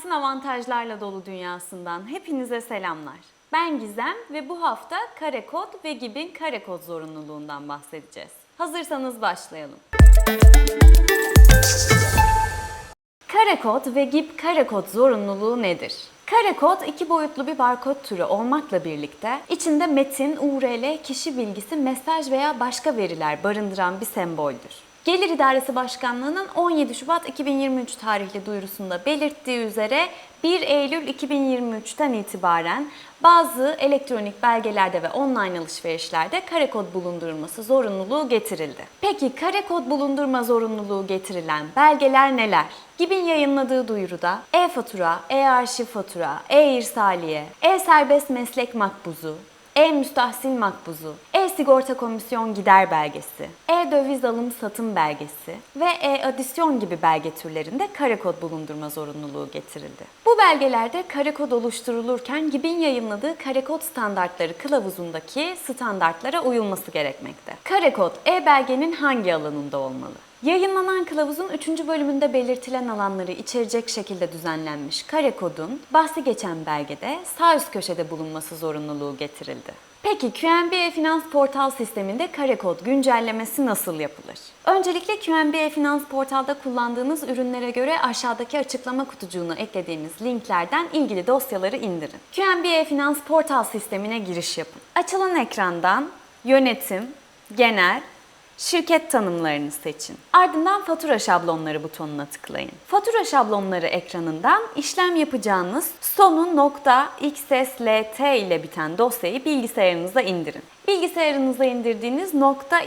Finansın avantajlarla dolu dünyasından hepinize selamlar. Ben Gizem ve bu hafta kare kod ve GİB'in kare kod zorunluluğundan bahsedeceğiz. Hazırsanız başlayalım. Kare kod ve GİB kare kod zorunluluğu nedir? Kare kod iki boyutlu bir barkod türü olmakla birlikte içinde metin, URL, kişi bilgisi, mesaj veya başka veriler barındıran bir semboldür. Gelir İdaresi Başkanlığı'nın 17 Şubat 2023 tarihli duyurusunda belirttiği üzere 1 Eylül 2023'ten itibaren bazı elektronik belgelerde ve online alışverişlerde kare kod bulundurulması zorunluluğu getirildi. Peki kare kod bulundurma zorunluluğu getirilen belgeler neler? GİB'in yayınladığı duyuruda e-fatura, e-arşiv fatura, e-irsaliye, e-serbest meslek makbuzu, e-müstahsil makbuzu, e-sigorta komisyon gider belgesi, e-döviz alım satım belgesi ve e-adisyon gibi belge türlerinde kare kod bulundurma zorunluluğu getirildi. Bu belgelerde kare kod oluşturulurken GİB'in yayınladığı kare kod standartları kılavuzundaki standartlara uyulması gerekmekte. Kare kod e-belgenin hangi alanında olmalı? Yayınlanan kılavuzun 3. bölümünde belirtilen alanları içerecek şekilde düzenlenmiş kare kodun bahsi geçen belgede sağ üst köşede bulunması zorunluluğu getirildi. Peki QNB Finans Portal sisteminde kare kod güncellemesi nasıl yapılır? Öncelikle QNB Finans Portal'da kullandığınız ürünlere göre aşağıdaki açıklama kutucuğuna eklediğimiz linklerden ilgili dosyaları indirin. QNB Finans Portal sistemine giriş yapın. Açılan ekrandan Yönetim, Genel, Şirket tanımlarını seçin. Ardından fatura şablonları butonuna tıklayın. Fatura şablonları ekranından işlem yapacağınız sonu .xslt ile biten dosyayı bilgisayarınıza indirin. Bilgisayarınıza indirdiğiniz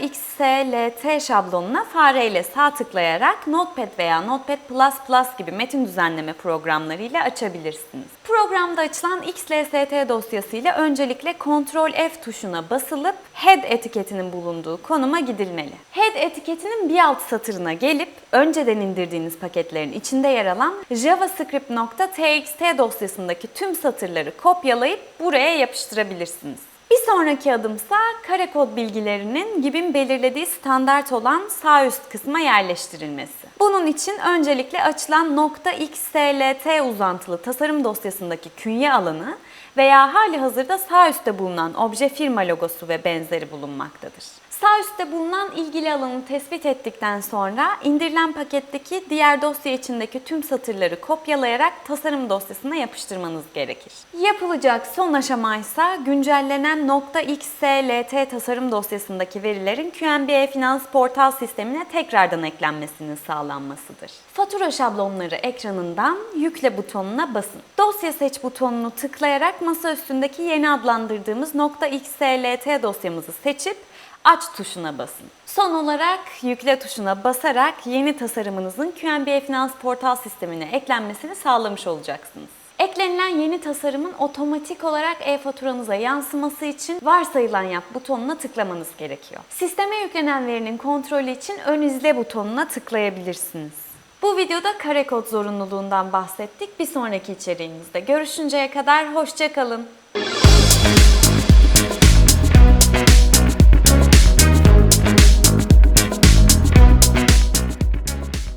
.xslt şablonuna fareyle sağ tıklayarak Notepad veya Notepad++ gibi metin düzenleme programları ile açabilirsiniz. Programda açılan XLST dosyası ile öncelikle Ctrl F tuşuna basılıp head etiketinin bulunduğu konuma gidilmeli. Head etiketinin bir alt satırına gelip önceden indirdiğiniz paketlerin içinde yer alan javascript.txt dosyasındaki tüm satırları kopyalayıp buraya yapıştırabilirsiniz. Bir sonraki adımsa kare kod bilgilerinin GİB'in belirlediği standart olan sağ üst kısma yerleştirilmesi. Bunun için öncelikle açılan .xslt uzantılı tasarım dosyasındaki künye alanı veya hali hazırda sağ üstte bulunan obje firma logosu ve benzeri bulunmaktadır. Sağ üstte bulunan ilgili alanı tespit ettikten sonra indirilen paketteki diğer dosya içindeki tüm satırları kopyalayarak tasarım dosyasına yapıştırmanız gerekir. Yapılacak son aşama ise güncellenen .xslt tasarım dosyasındaki verilerin QNB Finans Portal sistemine tekrardan eklenmesinin sağlanmasıdır. Fatura şablonları ekranından yükle butonuna basın. Dosya seç butonunu tıklayarak masa üstündeki yeni adlandırdığımız .xslt dosyamızı seçip aç tuşuna basın. Son olarak yükle tuşuna basarak yeni tasarımınızın QNB Finans Portal sistemine eklenmesini sağlamış olacaksınız. Eklenilen yeni tasarımın otomatik olarak e-faturanıza yansıması için varsayılan yap butonuna tıklamanız gerekiyor. Sisteme yüklenen verinin kontrolü için ön izle butonuna tıklayabilirsiniz. Bu videoda kare kod zorunluluğundan bahsettik. Bir sonraki içeriğimizde görüşünceye kadar hoşça kalın.